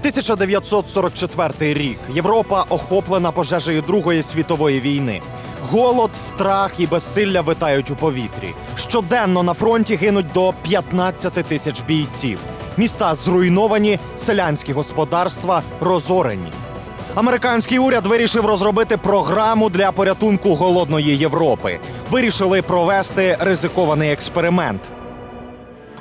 1944 рік. Європа охоплена пожежею Другої світової війни. Голод, страх і безсилля витають у повітрі. Щоденно на фронті гинуть до 15 тисяч бійців. Міста зруйновані, селянські господарства розорені. Американський уряд вирішив розробити програму для порятунку голодної Європи. Вирішили провести ризикований експеримент.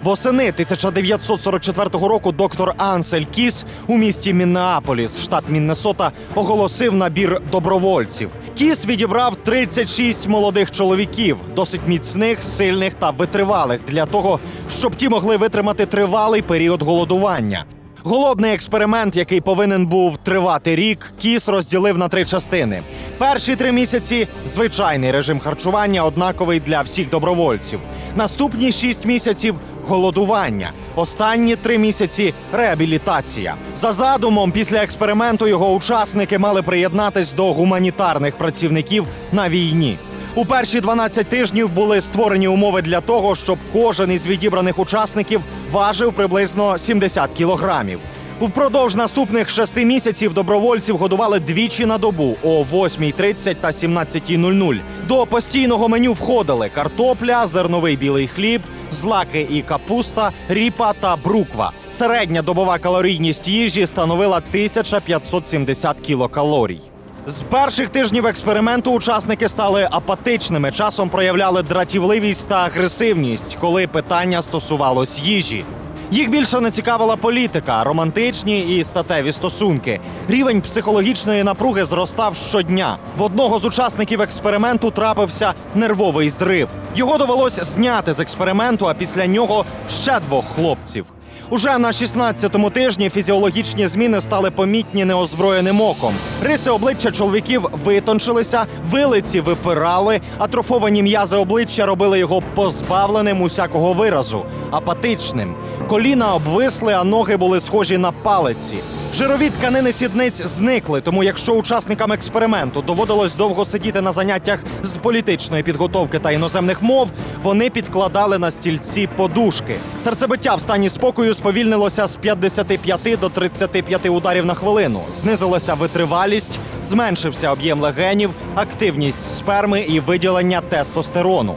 Восени 1944 року доктор Ансель Кіс у місті Міннеаполіс, штат Міннесота, оголосив набір добровольців. Кіс відібрав 36 молодих чоловіків, досить міцних, сильних та витривалих для того, щоб ті могли витримати тривалий період голодування. Голодний експеримент, який повинен був тривати рік, кіс розділив на три частини. Перші три місяці звичайний режим харчування, однаковий для всіх добровольців. Наступні шість місяців голодування. Останні три місяці реабілітація. За задумом, після експерименту його учасники мали приєднатись до гуманітарних працівників на війні. У перші 12 тижнів були створені умови для того, щоб кожен із відібраних учасників важив приблизно 70 кілограмів. Впродовж наступних шести місяців добровольців годували двічі на добу о 8.30 та 17.00. До постійного меню входили картопля, зерновий білий хліб, злаки і капуста, ріпа та бруква. Середня добова калорійність їжі становила 1570 кілокалорій. З перших тижнів експерименту учасники стали апатичними, часом проявляли дратівливість та агресивність, коли питання стосувалось їжі. Їх більше не цікавила політика, романтичні і статеві стосунки. Рівень психологічної напруги зростав щодня. В одного з учасників експерименту трапився нервовий зрив. Його довелось зняти з експерименту, а після нього ще двох хлопців. Уже на 16-му тижні фізіологічні зміни стали помітні неозброєним оком. Риси обличчя чоловіків витончилися, вилиці випирали, атрофовані м'язи обличчя робили його позбавленим усякого виразу, апатичним. Коліна обвисли, а ноги були схожі на палиці. Жирові тканини сідниць зникли, тому якщо учасникам експерименту доводилось довго сидіти на заняттях з політичної підготовки та іноземних мов, вони підкладали на стільці подушки. Серцебиття в стані спокою сповільнилося з 55 до 35 ударів на хвилину. Знизилася витривалість, зменшився об'єм легенів, активність сперми і виділення тестостерону.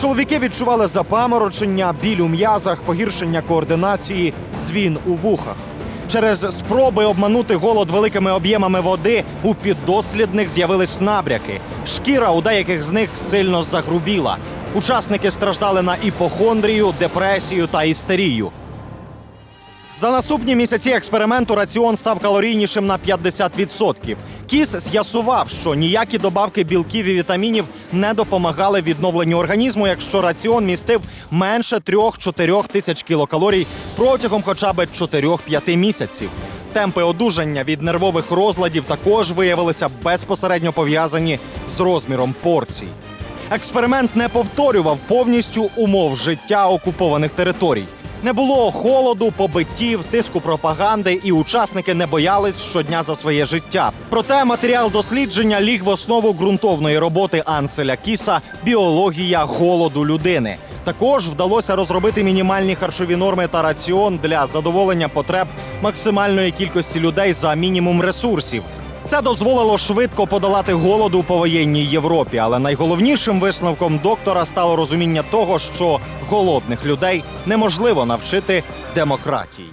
Чоловіки відчували запаморочення, біль у м'язах, погіршення координації, дзвін у вухах. Через спроби обманути голод великими об'ємами води у піддослідних з'явились набряки. Шкіра у деяких з них сильно загрубіла. Учасники страждали на іпохондрію, депресію та істерію. За наступні місяці експерименту раціон став калорійнішим на 50%. Кіс з'ясував, що ніякі добавки білків і вітамінів не допомагали відновленню організму, якщо раціон містив менше 3-4 тисяч кілокалорій протягом хоча б 4-5 місяців. Темпи одужання від нервових розладів також виявилися безпосередньо пов'язані з розміром порцій. Експеримент не повторював повністю умов життя окупованих територій. Не було холоду, побиттів, тиску пропаганди, і учасники не боялись щодня за своє життя. Проте матеріал дослідження ліг в основу ґрунтовної роботи Анселя Кіса Біологія голоду людини. Також вдалося розробити мінімальні харчові норми та раціон для задоволення потреб максимальної кількості людей за мінімум ресурсів. Це дозволило швидко подолати голод у повоєнній Європі, але найголовнішим висновком доктора стало розуміння того, що голодних людей неможливо навчити демократії.